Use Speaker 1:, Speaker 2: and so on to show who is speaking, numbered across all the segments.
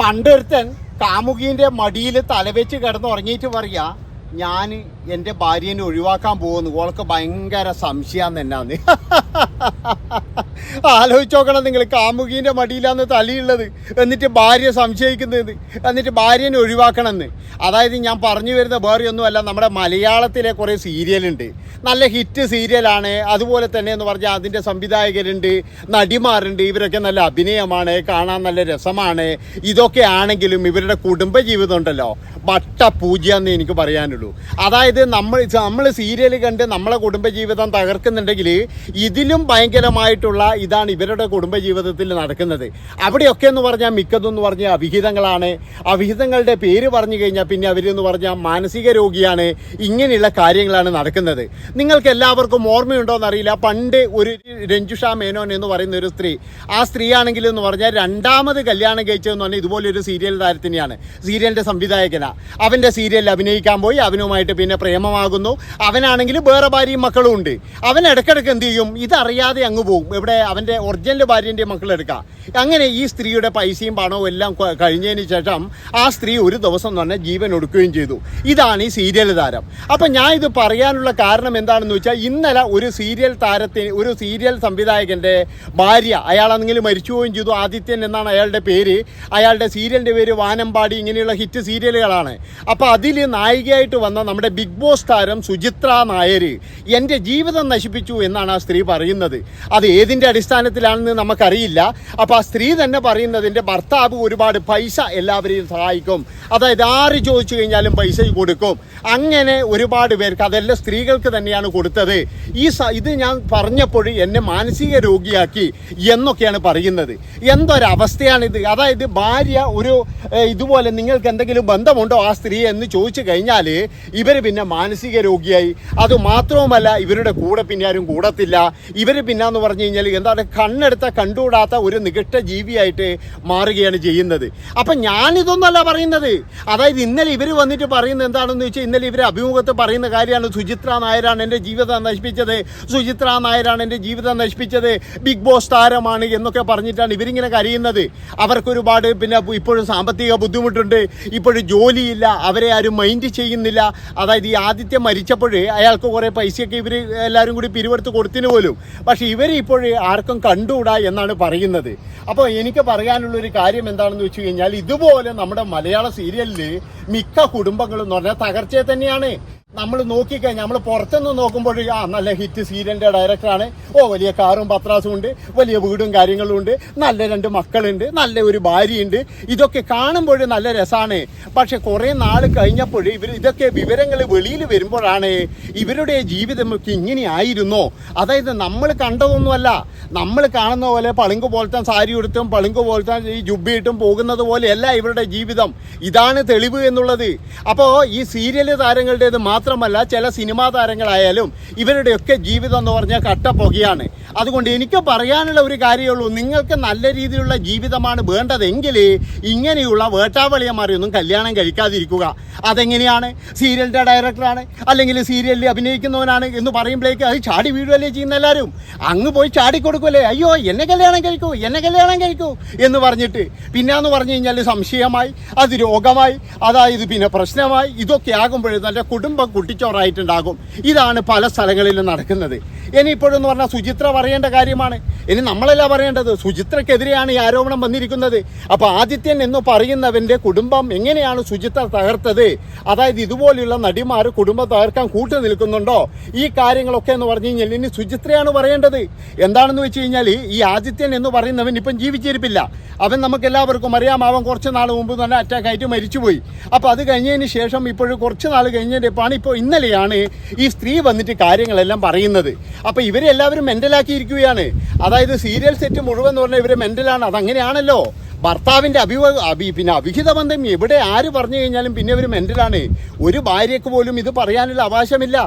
Speaker 1: പണ്ടൊരുത്തൻ കാമുകീന്റെ മടിയിൽ തലവെച്ച് കിടന്ന് ഉറങ്ങിയിട്ട് പറയാ ഞാൻ എന്റെ ഭാര്യനെ ഒഴിവാക്കാൻ പോകുന്നു. ഓൾക്ക് ഭയങ്കര സംശയാന്ന് എന്നാന്ന്. ആലോചിച്ച് നോക്കണം നിങ്ങൾ കാമുകീന്റെ മടിയിലാന്ന് തലയുള്ളത്. എന്നിട്ട് ഭാര്യ സംശയിക്കുന്നത് എന്നിട്ട് ഭാര്യനെ ഒഴിവാക്കണമെന്ന്. അതായത് ഞാൻ പറഞ്ഞു വരുന്ന വേറെ ഒന്നുമല്ല നമ്മുടെ മലയാളത്തിലെ കുറേ സീരിയലുണ്ട്. നല്ല ഹിറ്റ് സീരിയലാണ്. അതുപോലെ തന്നെ എന്ന് പറഞ്ഞാൽ അതിന്റെ സംവിധായകരുണ്ട് നടിമാരുണ്ട്. ഇവരൊക്കെ നല്ല അഭിനയമാണ് കാണാൻ നല്ല രസമാണ്. ഇതൊക്കെ ആണെങ്കിലും ഇവരുടെ കുടുംബ ജീവിതം ഉണ്ടല്ലോ. വട്ട പൂജ്യാന്ന് എനിക്ക് പറയാനുള്ളൂ. അതായത് നമ്മൾ നമ്മൾ സീരിയൽ കണ്ട് നമ്മളെ കുടുംബജീവിതം തകർക്കുന്നുണ്ടെങ്കിൽ ഇതിലും ഭയങ്കരമായിട്ടുള്ള ഇതാണ് ഇവരുടെ കുടുംബജീവിതത്തിൽ നടക്കുന്നത്. അവിടെയൊക്കെ എന്ന് പറഞ്ഞാൽ മിക്കതെന്ന് പറഞ്ഞാൽ അവിഹിതങ്ങളാണ്. അവിഹിതങ്ങളുടെ പേര് പറഞ്ഞു കഴിഞ്ഞാൽ പിന്നെ അവരെന്ന് പറഞ്ഞാൽ മാനസിക രോഗിയാണ്. ഇങ്ങനെയുള്ള കാര്യങ്ങളാണ് നടക്കുന്നത്. നിങ്ങൾക്ക് എല്ലാവർക്കും ഓർമ്മയുണ്ടോ എന്നറിയില്ല. പണ്ട് ഒരു രഞ്ജുഷ മേനോൻ എന്ന് പറയുന്ന ഒരു സ്ത്രീ ആ സ്ത്രീ ആണെങ്കിൽ എന്ന് പറഞ്ഞാൽ രണ്ടാമത് കല്യാണം കഴിച്ചതെന്ന് പറഞ്ഞാൽ ഇതുപോലൊരു സീരിയൽ താരത്തിനെയാണ്. സീരിയലിന്റെ സംവിധായകനാണ് അവന്റെ സീരിയലിൽ അഭിനയിക്കാൻ പോയി. അവനുമായിട്ട് പിന്നെ പ്രേമമാകുന്നു. അവനാണെങ്കിൽ വേറെ ഭാര്യയും മക്കളും ഉണ്ട്. അവൻ ഇടയ്ക്കിടയ്ക്ക് എന്ത് ചെയ്യും? ഇതറിയാതെ അങ്ങ് പോകും. ഇവിടെ അവന്റെ ഒറിജിനൽ ഭാര്യന്റെ മക്കൾ എടുക്കാം അങ്ങനെ ഈ സ്ത്രീയുടെ പൈസയും പണവും എല്ലാം കഴിഞ്ഞതിന് ശേഷം ആ സ്ത്രീ ഒരു ദിവസം തന്നെ ജീവൻ ഒടുക്കുകയും ചെയ്തു. ഇതാണ് ഈ സീരിയൽ താരം. അപ്പം ഞാൻ ഇത് പറയാനുള്ള കാരണം എന്താണെന്ന് വെച്ചാൽ ഇന്നലെ ഒരു സീരിയൽ താരത്തിന് ഒരു സീരിയൽ സംവിധായകന്റെ ഭാര്യ അയാളാണെങ്കിൽ മരിച്ചുപോവുകയും ചെയ്തു. ആദിത്യൻ എന്നാണ് അയാളുടെ പേര്. അയാളുടെ സീരിയലിന്റെ പേര് വാനമ്പാടി ഇങ്ങനെയുള്ള ഹിറ്റ് സീരിയലുകളാണ് അപ്പോൾ അതിൽ നായികയായിട്ട് വന്ന നമ്മുടെ ബിഗ് ബോസ് താരം സുചിത്ര നായർ എന്റെ ജീവിതം നശിപ്പിച്ചു എന്നാണ് ആ സ്ത്രീ പറയുന്നത്. അത് ഏതിന്റെ അടിസ്ഥാനത്തിലാണെന്ന് നമുക്കറിയില്ല. അപ്പോൾ ആ സ്ത്രീ തന്നെ പറയുന്നതിന്റെ ഭർത്താവ് ഒരുപാട് പൈസ എല്ലാവരെയും സഹായിക്കും. അതായത് ആര് ചോദിച്ചു കഴിഞ്ഞാലും പൈസ കൊടുക്കും. അങ്ങനെ ഒരുപാട് പേർക്ക് അതെല്ലാം സ്ത്രീകൾക്ക് തന്നെയാണ് കൊടുത്തത്. ഈ ഇത് ഞാൻ പറഞ്ഞപ്പോൾ എന്നെ മാനസിക രോഗിയാക്കി എന്നൊക്കെയാണ് പറയുന്നത്. എന്തൊരവസ്ഥയാണിത്? അതായത് ഭാര്യ ഒരു ഇതുപോലെ നിങ്ങൾക്ക് എന്തെങ്കിലും ബന്ധമുണ്ടോ ആ സ്ത്രീ എന്ന് ചോദിച്ചു കഴിഞ്ഞാൽ ഇവർ പിന്നെ മാനസിക രോഗിയായി. അത് മാത്രവുമല്ല ഇവരുടെ കൂടെ പിന്നെ ആരും കൂടത്തില്ല. ഇവർ പിന്നെന്ന് പറഞ്ഞു കഴിഞ്ഞാൽ എന്താണ് കണ്ണെടുത്ത കണ്ടുകൂടാത്ത ഒരു നികട്ട ജീവിയായിട്ട് മാറുകയാണ് ചെയ്യുന്നത്. അപ്പം ഞാനിതൊന്നല്ല പറയുന്നത്. അതായത് ഇന്നലെ ഇവർ വന്നിട്ട് പറയുന്നത് എന്താണെന്ന് വെച്ചാൽ ഇന്നലെ ഇവർ അഭിമുഖത്ത് പറയുന്ന കാര്യമാണ് സുചിത്ര നായരാണ് എന്റെ ജീവിതം നശിപ്പിച്ചത്. സുചിത്ര നായരാണ് എന്റെ ജീവിതം നശിപ്പിച്ചത്. ബിഗ് ബോസ് താരമാണ് എന്നൊക്കെ പറഞ്ഞിട്ടാണ് ഇവരിങ്ങനെ കരയുന്നത്. അവർക്കൊരുപാട് പിന്നെ ഇപ്പോഴും സാമ്പത്തിക ബുദ്ധിമുട്ടുണ്ട്. ഇപ്പോഴും ജോലിയില്ല. അവരെ ആരും മൈൻഡ് ചെയ്യുന്നില്ല. അതായത് ഈ ആദിത്യം മരിച്ചപ്പോഴേ അയാൾക്ക് കുറേ പൈസയൊക്കെ ഇവർ എല്ലാവരും കൂടി പിരിവെടുത്ത് കൊടുത്തിന് പോലും. പക്ഷെ ഇവർ ഇപ്പോഴേ ആർക്കും കണ്ടുകൂടാ എന്നാണ് പറയുന്നത്. അപ്പോൾ എനിക്ക് പറയാനുള്ളൊരു കാര്യം എന്താണെന്ന് വെച്ച് കഴിഞ്ഞാൽ ഇതുപോലെ നമ്മുടെ മലയാള സീരിയലിൽ മിക്ക കുടുംബങ്ങളും എന്ന് പറഞ്ഞാൽ തകർച്ചയെ തന്നെയാണ്. നമ്മൾ നോക്കിക്കഴിഞ്ഞാൽ നമ്മൾ പുറത്തുനിന്ന് നോക്കുമ്പോൾ ആ നല്ല ഹിറ്റ് സീരിയലിന്റെ ഡയറക്ടറാണ് ഓ വലിയ കാറും പത്രാസും ഉണ്ട് വലിയ വീടും കാര്യങ്ങളും ഉണ്ട് നല്ല രണ്ട് മക്കളുണ്ട് നല്ല ഒരു ഭാര്യയുണ്ട്. ഇതൊക്കെ കാണുമ്പോൾ നല്ല രസമാണ് പക്ഷെ കുറേ നാൾ കഴിഞ്ഞപ്പോൾ ഇവർ ഇതൊക്കെ വിവരങ്ങൾ വെളിയിൽ വരുമ്പോഴാണ് ഇവരുടെ ജീവിതമൊക്കെ ഇങ്ങനെ ആയിരുന്നോ. അതായത് നമ്മൾ കണ്ടതൊന്നുമല്ല. നമ്മൾ കാണുന്ന പോലെ പളുങ്ക് പോലത്തെ സാരി ഉടുത്തും പളുങ്ക് പോലത്തെ ഈ ജുബിയിട്ടും പോകുന്നത് പോലെയല്ല ഇവരുടെ ജീവിതം. ഇതാണ് തെളിവ് എന്നുള്ളത്. അപ്പോൾ ഈ സീരിയൽ താരങ്ങളുടേത് മാത്രമല്ല ചില സിനിമാ താരങ്ങളായാലും ഇവരുടെയൊക്കെ ജീവിതം എന്ന് പറഞ്ഞാൽ കട്ടപ്പുകയാണ്. അതുകൊണ്ട് എനിക്ക് പറയാനുള്ള ഒരു കാര്യമുള്ളൂ നിങ്ങൾക്ക് നല്ല രീതിയിലുള്ള ജീവിതമാണ് വേണ്ടതെങ്കിൽ ഇങ്ങനെയുള്ള വേട്ടാവളിയന്മാരെയൊന്നും കല്യാണം കഴിക്കാതിരിക്കുക. അതെങ്ങനെയാണ്? സീരിയലിന്റെ ഡയറക്ടറാണ് അല്ലെങ്കിൽ സീരിയലിൽ അഭിനയിക്കുന്നവനാണ് എന്ന് പറയുമ്പോഴേക്ക് അത് ചാടി വീഴുകയല്ലേ ചെയ്യുന്ന എല്ലാവരും? അങ്ങ് പോയി ചാടിക്കൊടുക്കുമല്ലേ അയ്യോ എന്നെ കല്യാണം കഴിക്കൂ എന്നെ കല്യാണം കഴിക്കൂ എന്ന് പറഞ്ഞിട്ട് പിന്നെ എന്ന് പറഞ്ഞു കഴിഞ്ഞാൽ സംശയമായി അത് രോഗമായി അതായത് പിന്നെ പ്രശ്നമായി ഇതൊക്കെ ആകുമ്പോഴേ നല്ല കുടുംബം കുട്ടിച്ചോറായിട്ടുണ്ടാകും. ഇതാണ് പല സ്ഥലങ്ങളിലും നടക്കുന്നത്. ഇനിയിപ്പോഴെന്ന് പറഞ്ഞാൽ സുചിത്ര പറയേണ്ട കാര്യമാണ്. ഇനി നമ്മളല്ല പറയേണ്ടത്. സുചിത്രക്കെതിരെയാണ് ഈ ആരോപണം വന്നിരിക്കുന്നത്. അപ്പോൾ ആദിത്യൻ എന്ന് പറയുന്നവന്റെ കുടുംബം എങ്ങനെയാണ് സുചിത്ര തകർത്തത്? അതായത് ഇതുപോലെയുള്ള നടിമാർ കുടുംബം തകർക്കാൻ കൂട്ടു നിൽക്കുന്നുണ്ടോ? ഈ കാര്യങ്ങളൊക്കെ എന്ന് പറഞ്ഞു കഴിഞ്ഞാൽ ഇനി സുചിത്രയാണ് പറയേണ്ടത്. എന്താണെന്ന് വെച്ച് കഴിഞ്ഞാൽ ഈ ആദിത്യൻ എന്ന് പറയുന്നവൻ ഇപ്പം ജീവിച്ചിരിപ്പില്ല. അവൻ നമുക്ക് എല്ലാവർക്കും അറിയാം. അവൻ കുറച്ച് നാൾ മുമ്പ് തന്നെ അറ്റാക്ക് ആയിട്ട് മരിച്ചുപോയി. അപ്പോൾ അത് കഴിഞ്ഞതിന് ശേഷം ഇപ്പോഴും കുറച്ച് നാൾ കഴിഞ്ഞതിന്റെ ഇപ്പോൾ ഇന്നലെയാണ് ഈ സ്ത്രീ വന്നിട്ട് കാര്യങ്ങളെല്ലാം പറയുന്നത്. അപ്പോൾ ഇവരെ എല്ലാവരും മെന്റലാക്കിയിരിക്കുകയാണ് അതായത് സീരിയൽ സെറ്റ് മുഴുവൻ എന്ന് പറഞ്ഞാൽ ഇവരെ മെന്റലാണ് അതങ്ങനെയാണല്ലോ. ഭർത്താവിന്റെ അഭിവ അഭി പിന്നെ അഭിഹിത ബന്ധം എവിടെ ആര് പറഞ്ഞു കഴിഞ്ഞാലും പിന്നെ ഇവർ മെന്റലാണ് ഒരു ഭാര്യയ്ക്ക് പോലും ഇത് പറയാനുള്ള അവകാശമില്ല.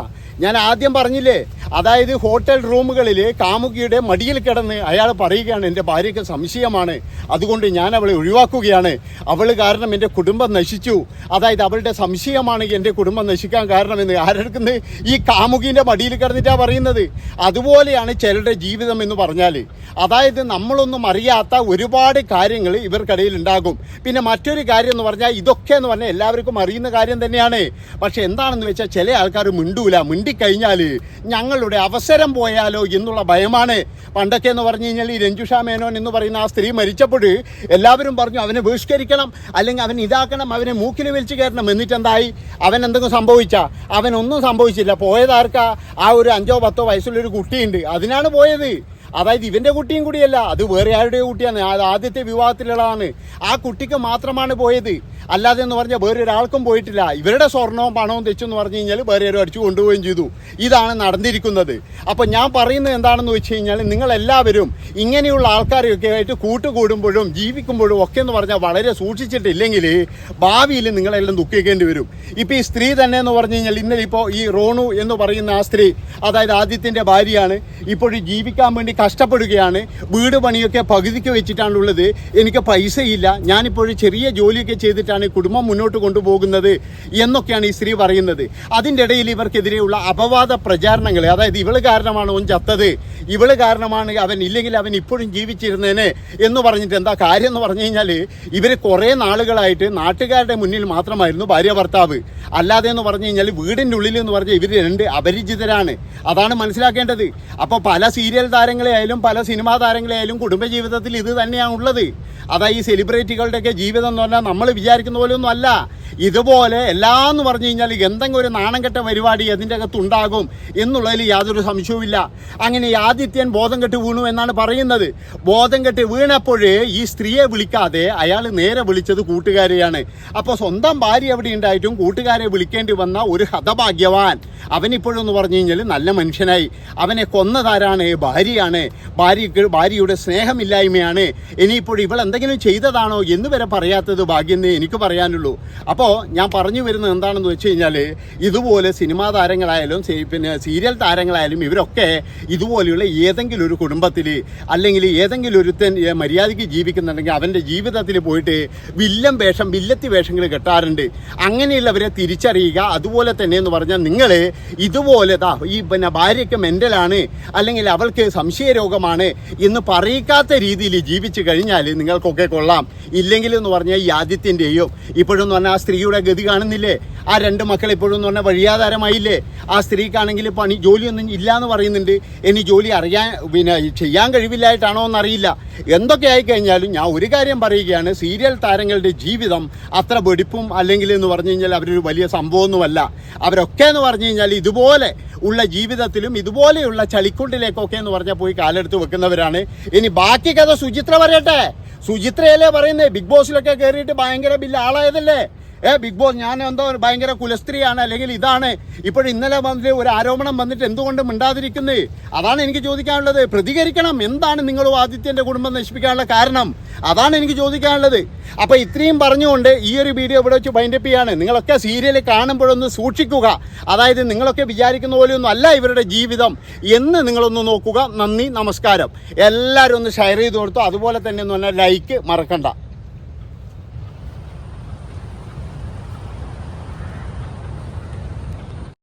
Speaker 1: ഞാൻ ആദ്യം പറഞ്ഞില്ലേ അതായത് ഹോട്ടൽ റൂമുകളിൽ കാമുകിയുടെ മടിയിൽ കിടന്ന് അയാൾ പറയുകയാണ് എന്റെ ഭാര്യയ്ക്ക് സംശയമാണ്. അതുകൊണ്ട് ഞാൻ അവളെ ഒഴിവാക്കുകയാണ്. അവൾ കാരണം എന്റെ കുടുംബം നശിച്ചു. അതായത് അവളുടെ സംശയമാണ് എന്റെ കുടുംബം നശിക്കാൻ കാരണമെന്ന് ആരെടുക്കുന്നത് ഈ കാമുകിന്റെ മടിയിൽ കിടന്നിട്ടാണ് പറയുന്നത്. അതുപോലെയാണ് ചിലരുടെ ജീവിതം എന്ന് പറഞ്ഞാൽ അതായത് നമ്മളൊന്നും അറിയാത്ത ഒരുപാട് കാര്യങ്ങൾ ഇവർക്കിടയിൽ ഉണ്ടാകും. പിന്നെ മറ്റൊരു കാര്യം എന്ന് പറഞ്ഞാൽ ഇതൊക്കെ എന്ന് പറഞ്ഞാൽ എല്ലാവർക്കും അറിയുന്ന കാര്യം തന്നെയാണ്. പക്ഷേ എന്താണെന്ന് വെച്ചാൽ ചില ആൾക്കാർ മിണ്ടൂല. മിണ്ടിക്കഴിഞ്ഞാൽ ഞങ്ങളുടെ അവസരം പോയാലോ എന്നുള്ള ഭയമാണ്. പണ്ടൊക്കെ എന്ന് പറഞ്ഞു കഴിഞ്ഞാൽ ഈ രഞ്ജുഷ മേനോൻ എന്ന് പറയുന്ന ആ സ്ത്രീ മരിച്ചപ്പോൾ എല്ലാവരും പറഞ്ഞു അവനെ ബഹിഷ്കരിക്കണം അല്ലെങ്കിൽ അവൻ ഇതാക്കണം അവനെ മൂക്കിൽ വലിച്ചു കയറണം എന്നിട്ട് എന്തായി അവൻ എന്തെങ്കിലും സംഭവിച്ച? അവനൊന്നും സംഭവിച്ചില്ല. പോയതാർക്കാ ആ ഒരു അഞ്ചോ പത്തോ വയസ്സുള്ളൊരു കുട്ടിയുണ്ട്. അതിനാണ് പോയത്. അതായത് ഇവന്റെ കുട്ടിയും കൂടിയല്ല അത് വേറെ ആരുടെ കുട്ടിയാണ്? അത് ആദ്യത്തെ വിവാഹത്തിലുള്ളതാണ്. ആ കുട്ടിക്ക് മാത്രമാണ് പോയത്. അല്ലാതെ എന്ന് പറഞ്ഞാൽ വേറെ ഒരാൾക്കും പോയിട്ടില്ല. ഇവരുടെ സ്വർണവും പണവും തെച്ചെന്ന് പറഞ്ഞു കഴിഞ്ഞാൽ വേറെ ആരും അടിച്ചു കൊണ്ടുപോവുകയും ചെയ്തു. ഇതാണ് നടന്നിരിക്കുന്നത്. അപ്പം ഞാൻ പറയുന്നത് എന്താണെന്ന് വെച്ച് കഴിഞ്ഞാൽ നിങ്ങളെല്ലാവരും ഇങ്ങനെയുള്ള ആൾക്കാരെയൊക്കെ ആയിട്ട് കൂട്ടുകൂടുമ്പോഴും ജീവിക്കുമ്പോഴും ഒക്കെ എന്ന് പറഞ്ഞാൽ വളരെ സൂക്ഷിച്ചിട്ടില്ലെങ്കിൽ ഭാവിയിൽ നിങ്ങളെല്ലാം ദുഃഖിക്കേണ്ടി വരും. ഇപ്പോൾ ഈ സ്ത്രീ തന്നെ എന്ന് പറഞ്ഞു കഴിഞ്ഞാൽ ഇന്നലെ ഇപ്പോൾ ഈ റോണു എന്ന് പറയുന്ന ആ സ്ത്രീ അതായത് ആദ്യത്തിന്റെ ഭാര്യയാണ് ഇപ്പോഴും ജീവിക്കാൻ വേണ്ടി കഷ്ടപ്പെടുകയാണ്. വീട് പണിയൊക്കെ പകുതിക്ക് വെച്ചിട്ടാണുള്ളത്. എനിക്ക് പൈസയില്ല. ഞാനിപ്പോൾ ചെറിയ ജോലിയൊക്കെ ചെയ്തിട്ടാണ് കുടുംബം മുന്നോട്ട് കൊണ്ടുപോകുന്നത് എന്നൊക്കെയാണ് ഈ സ്ത്രീ പറയുന്നത്. അതിന്റെ ഇടയിൽ ഇവർക്കെതിരെയുള്ള അപവാദ പ്രചാരണങ്ങൾ അതായത് ഇവൾ കാരണമാണ് ഓൻ ചത്തത് ഇവൾ കാരണമാണ് അവൻ ഇല്ലെങ്കിൽ അവൻ ഇപ്പോഴും ജീവിച്ചിരുന്നേനെ എന്ന് പറഞ്ഞിട്ട് എന്താ കാര്യം എന്ന് പറഞ്ഞു കഴിഞ്ഞാൽ ഇവർ കുറേ നാളുകളായിട്ട് നാട്ടുകാരുടെ മുന്നിൽ മാത്രമായിരുന്നു ഭാര്യ ഭർത്താവ്. അല്ലാതെ എന്ന് പറഞ്ഞു കഴിഞ്ഞാൽ വീടിന്റെ ഉള്ളിൽ എന്ന് പറഞ്ഞാൽ ഇവർ രണ്ട് അപരിചിതരാണ്. അതാണ് മനസ്സിലാക്കേണ്ടത്. അപ്പോൾ പല സീരിയൽ താരങ്ങളെയായാലും പല സിനിമാ താരങ്ങളെയായാലും കുടുംബജീവിതത്തിൽ ഇത് തന്നെയാണ് ഉള്ളത് അതായത് ഈ സെലിബ്രിറ്റികളുടെയൊക്കെ ജീവിതം എന്ന് പറഞ്ഞാൽ നമ്മൾ വിചാരിക്കുന്ന പോലെയൊന്നും അല്ല ഇതുപോലെ എല്ലാം എന്ന് പറഞ്ഞു കഴിഞ്ഞാൽ എന്തെങ്കിലും ഒരു നാണംകെട്ട പരിപാടി അതിന്റെ അകത്ത് ഉണ്ടാകും എന്നുള്ളതിൽ യാതൊരു സംശയവുമില്ല. അങ്ങനെ ആദിത്യൻ ബോധം കെട്ട് വീണു എന്നാണ് പറയുന്നത്. ബോധം കെട്ട് വീണപ്പോഴേ ഈ സ്ത്രീയെ വിളിക്കാതെ അയാൾ നേരെ വിളിച്ചത് കൂട്ടുകാരെയാണ്. അപ്പോൾ സ്വന്തം ഭാര്യ എവിടെ ഉണ്ടായിട്ടും കൂട്ടുകാരെ വിളിക്കേണ്ടി വന്ന ഒരു ഹതഭാഗ്യവാൻ. അവനിപ്പോഴെന്ന് പറഞ്ഞു കഴിഞ്ഞാൽ നല്ല മനുഷ്യനായി. അവനെ കൊന്നതാരാണ്? ഭാര്യയാണ്. ഭാര്യക്ക് ഭാര്യയുടെ സ്നേഹമില്ലായ്മയാണ്. ഇനിയിപ്പോൾ ഇവൾ എന്തെങ്കിലും ചെയ്തതാണോ എന്ന് വരെ പറയാത്തത് ഭാഗ്യമേ എനിക്ക് പറയാനുള്ളൂ. അപ്പോൾ ഞാൻ പറഞ്ഞു വരുന്നത് എന്താണെന്ന് വെച്ച് കഴിഞ്ഞാൽ ഇതുപോലെ സിനിമാ താരങ്ങളായാലും പിന്നെ സീരിയൽ താരങ്ങളായാലും ഇവരൊക്കെ ഇതുപോലെയുള്ള ഏതെങ്കിലും ഒരു കുടുംബത്തിൽ അല്ലെങ്കിൽ ഏതെങ്കിലും ഒരുത്തൻ മര്യാദയ്ക്ക് ജീവിക്കുന്നുണ്ടെങ്കിൽ അവന്റെ ജീവിതത്തിൽ പോയിട്ട് വില്ലൻ വേഷം വില്ലത്തി വേഷങ്ങൾ കെട്ടാറുണ്ട്. അങ്ങനെയുള്ളവരെ തിരിച്ചറിയുക അതുപോലെ തന്നെ എന്ന് പറഞ്ഞാൽ നിങ്ങൾ ഇതുപോലെ ദാ ഈ പിന്നെ ഭാര്യയ്ക്ക് മെന്റലാണ് അല്ലെങ്കിൽ അവൾക്ക് സംശയരോഗമാണ് എന്ന് പറയിക്കാത്ത രീതിയിൽ ജീവിച്ചു കഴിഞ്ഞാൽ നിങ്ങൾക്കൊക്കെ കൊള്ളാം. ഇല്ലെങ്കിൽ എന്ന് പറഞ്ഞാൽ ഈ ആദ്യത്തിന്റെയും ഇപ്പോഴെന്ന് പറഞ്ഞാൽ ആ സ്ത്രീയുടെ ഗതി കാണുന്നില്ലേ? ആ രണ്ട് മക്കൾ ഇപ്പോഴും എന്ന് പറഞ്ഞാൽ വഴിയാധാരമായില്ലേ? ആ സ്ത്രീക്കാണെങ്കിൽ പണി ജോലിയൊന്നും ഇല്ല എന്ന് പറയുന്നുണ്ട്. ഇനി ജോലി അറിയാൻ പിന്നെ ചെയ്യാൻ കഴിവില്ലായിട്ടാണോ എന്നറിയില്ല. എന്തൊക്കെ ആയിക്കഴിഞ്ഞാലും ഞാൻ ഒരു കാര്യം പറയുകയാണ്. സീരിയൽ താരങ്ങളുടെ ജീവിതം അത്ര വെടിപ്പും അല്ലെങ്കിൽ എന്ന് പറഞ്ഞു കഴിഞ്ഞാൽ അവരൊരു വലിയ സംഭവമൊന്നുമല്ല. അവരൊക്കെ എന്ന് പറഞ്ഞു കഴിഞ്ഞാൽ ഇതുപോലെ ഉള്ള ജീവിതത്തിലും ഇതുപോലെയുള്ള ചളിക്കുണ്ടിലേക്കൊക്കെ എന്ന് പറഞ്ഞാൽ പോയി കാലെടുത്ത് വെക്കുന്നവരാണ്. ഇനി ബാക്കി കഥ സുചിത്ര പറയട്ടെ. സുചിത്രയല്ലേ പറയുന്നത് ബിഗ് ബോസിലൊക്കെ കയറിയിട്ട് ഭയങ്കര ബില്ല് ആളായതല്ലേ ഏ ബിഗ് ബോസ് ഞാൻ എന്തോ ഭയങ്കര കുലസ്ത്രീയാണ് അല്ലെങ്കിൽ ഇതാണ്. ഇപ്പോൾ ഇന്നലെ വന്നിട്ട് ഒരു ആരോപണം വന്നിട്ട് എന്തുകൊണ്ട് മിണ്ടാതിരിക്കുന്നത് അതാണ് എനിക്ക് ചോദിക്കാനുള്ളത്. പ്രതികരിക്കണം. എന്താണ് നിങ്ങൾ ആദിത്യന്റെ കുടുംബം നശിപ്പിക്കാനുള്ള കാരണം? അതാണ് എനിക്ക് ചോദിക്കാനുള്ളത്. അപ്പോൾ ഇത്രയും പറഞ്ഞുകൊണ്ട് ഈ ഒരു വീഡിയോ ഇവിടെ വെച്ച് ബൈൻഡപ്പ് ചെയ്യാണ്. നിങ്ങളൊക്കെ സീരിയൽ കാണുമ്പോഴൊന്ന് സൂക്ഷിക്കുക. അതായത് നിങ്ങളൊക്കെ വിചാരിക്കുന്ന പോലെയൊന്നും അല്ല ഇവരുടെ ജീവിതം. എന്ന് നിങ്ങളൊന്ന് നോക്കുക. നന്ദി നമസ്കാരം. എല്ലാവരും ഒന്ന് ഷെയർ ചെയ്ത് കൊടുത്തു. അതുപോലെ തന്നെ ഒന്ന് ലൈക്ക് മറക്കണ്ട.